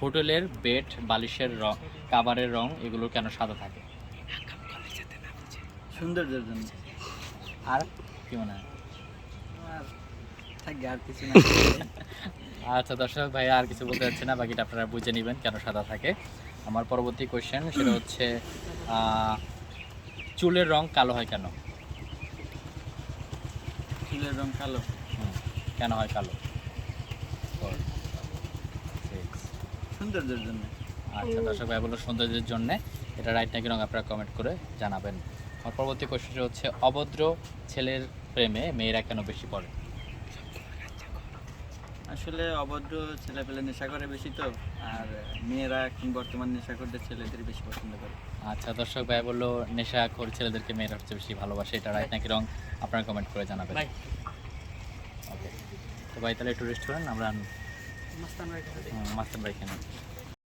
হোটেলের বেড বালিশের রং কাভারের রং এগুলো কেন সাদা থাকে? সৌন্দর্যের জন্য। আর কি মনে হয়? আর কিছু না। আচ্ছা দর্শক ভাই আর কিছু বলতে যাচ্ছে না বাকিটা আপনারা বুঝে নেবেন কেন সাদা থাকে। আমার পরবর্তী কোয়েশ্চেন সেটা হচ্ছে আহ, চুলের রং কালো হয় কেন? চুলের রং কালো। কেন হয় কালো? সৌন্দর্যের জন্য। আচ্ছা দর্শক ভাই বলো সৌন্দর্যের জন্য। এটা রাইট নাকি রং আপনারা কমেন্ট করে জানাবেন। আমার পরবর্তী কোয়েশ্চেন হচ্ছে অভদ্র ছেলের প্রেমে মেয়েরা কেন বেশি পড়ে? আসলে অভদ্র ছেলে পেলে নেশা করে বেশি তো আর মেয়েরা এখন বর্তমান নেশা করতে ছেলেদের বেশি পছন্দ করে। আচ্ছা দর্শক ভাই বলল নেশা করে ছেলেদেরকে মেয়েরা হচ্ছে বেশি ভালোবাসে এটা রাইট নাকি রং আপনারা কমেন্ট করে জানাবেন। ওকে তো ভাই তাহলে একটু রেস্ট করেন আমরা হুম, মাস্টার ভাই কেন